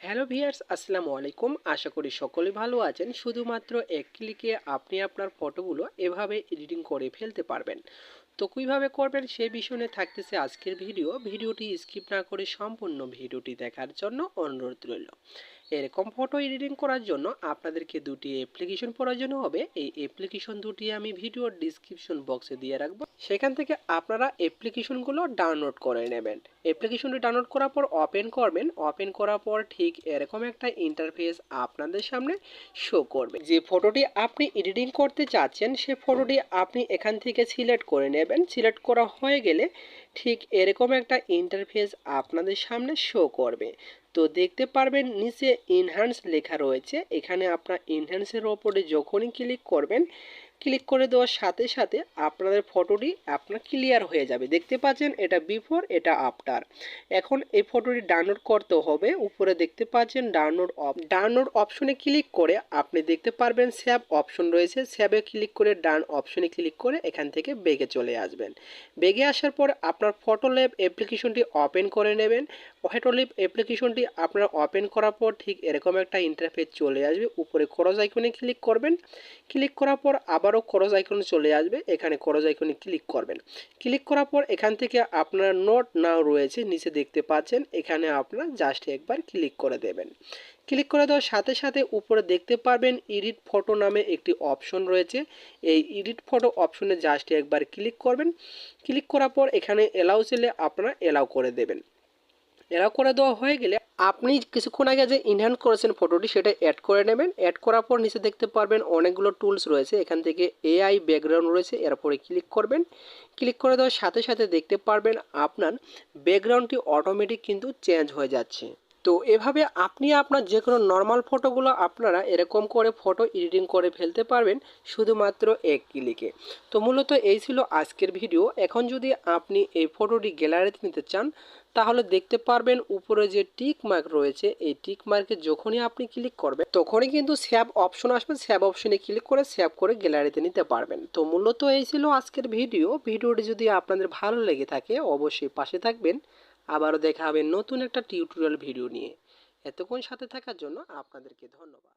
Hello viewers, আসসালামু আলাইকুম। আশা করি সকলে ভালো আছেন। শুধুমাত্র এক ক্লিকে আপনি আপনার ফটোগুলো এভাবে এডিটিং করে ফেলতে পারবেন। তো কীভাবে করবেন সে বিষয়ে থাকতেছে আজকের ভিডিও। ভিডিওটি স্কিপ না করে সম্পূর্ণ ভিডিওটি দেখার জন্য অনুরোধ রইল। এরকম ফটো এডিটিং করার জন্য আপনাদেরকে দুটি অ্যাপ্লিকেশন প্রয়োজন হবে। এই অ্যাপ্লিকেশন দুটি আমি ভিডিওর ডিসক্রিপশন বক্সে দিয়ে রাখব। সেখান থেকে আপনারা অ্যাপ্লিকেশনগুলো ডাউনলোড করে নেবেন। অ্যাপ্লিকেশনটি ডাউনলোড করার পর ওপেন করবেন। ওপেন করার পর ঠিক এরকম একটা ইন্টারফেস আপনাদের সামনে শো করবে। যে ফটোটি আপনি এডিটিং করতে চাচ্ছেন, সে ফটোটি আপনি এখান থেকে সিলেক্ট করে নেবেন। সিলেক্ট করা হয়ে গেলে ঠিক এরকম একটা ইন্টারফেস আপনাদের সামনে শো করবে। তো দেখতে পারবেন নিচে ইনহ্যান্স লেখা রয়েছে। এখানে আপনার ইনহ্যান্সের ওপরে যখনই ক্লিক করবেন ক্লিক করে দেওয়ার সাথে সাথে আপনাদের ফটোটি আপনার ক্লিয়ার হয়ে যাবে। দেখতে পাচ্ছেন, এটা বিফোর এটা আফটার এখন এই ফটোটি ডাউনলোড করতে হবে। উপরে দেখতে পাচ্ছেন ডাউনলোড অপ ডাউনলোড অপশনে ক্লিক করে আপনি দেখতে পারবেন স্যাব অপশন রয়েছে। স্যাবে ক্লিক করে ডান অপশনে ক্লিক করে এখান থেকে বেগে চলে আসবেন। বেগে আসার পর আপনার ফটো ল্যাব অ্যাপ্লিকেশনটি ওপেন করে নেবেন। ফটোলিপ অ্যাপ্লিকেশনটি আপনার ওপেন করার পর ঠিক এরকম একটা ইন্টারফেস চলে আসবে। উপরে খরচ আইকনে ক্লিক করবেন। ক্লিক করার পর আবারও খরচ আইকনে চলে আসবে। এখানে খরচ আইকনে ক্লিক করবেন। ক্লিক করার পর এখান থেকে আপনার নোট নাও রয়েছে, নিচে দেখতে পাচ্ছেন। এখানে আপনার জাস্ট একবার ক্লিক করে দেবেন। ক্লিক করে দেওয়ার সাথে সাথে উপরে দেখতে পারবেন এডিট ফটো নামে একটি অপশন রয়েছে। এই এডিট ফটো অপশনে জাস্ট একবার ক্লিক করবেন। ক্লিক করার পর এখানে এলাও ছেলে আপনারা এলাও করে দেবেন। এলাও করে দেওয়া হয়ে গেলে আপনি কিছুক্ষণ আগে যে ইনহ্যান্ড করেছেন ফটোটি সেটা অ্যাড করে নেবেন। অ্যাড করার পর নিচে দেখতে পারবেন অনেকগুলো টুলস রয়েছে। এখান থেকে এআই ব্যাকগ্রাউন্ড রয়েছে এরপরে ক্লিক করবেন। ক্লিক করে দেওয়ার সাথে সাথে দেখতে পারবেন আপনার ব্যাকগ্রাউন্ডটি অটোমেটিক কিন্তু চেঞ্জ হয়ে যাচ্ছে। তো এভাবে আপনি আপনার যে কোনো নর্মাল ফটোগুলো আপনারা এরকম করে ফটো এডিটিং করে ফেলতে পারবেন শুধুমাত্র এক ক্লিকে তো মূলত এই ছিল আজকের ভিডিও এখন যদি আপনি এই ফটোটি গ্যালারিতে নিতে চান, তাহলে দেখতে পারবেন উপরে যে টিক মার্ক রয়েছে, এই টিক মার্কে যখনই আপনি ক্লিক করবেন, তখনই কিন্তু স্যাব অপশন আসবে। স্যাব অপশনে ক্লিক করে স্যাব করে গ্যালারিতে নিতে পারবেন। তো মূলত এই ছিল আজকের ভিডিও ভিডিওটি যদি আপনাদের ভালো লেগে থাকে, অবশ্যই পাশে থাকবেন। আবারও দেখা হবে নতুন একটা টিউটোরিয়াল ভিডিও নিয়ে। এতক্ষণ সাথে থাকার জন্য আপনাদেরকে ধন্যবাদ।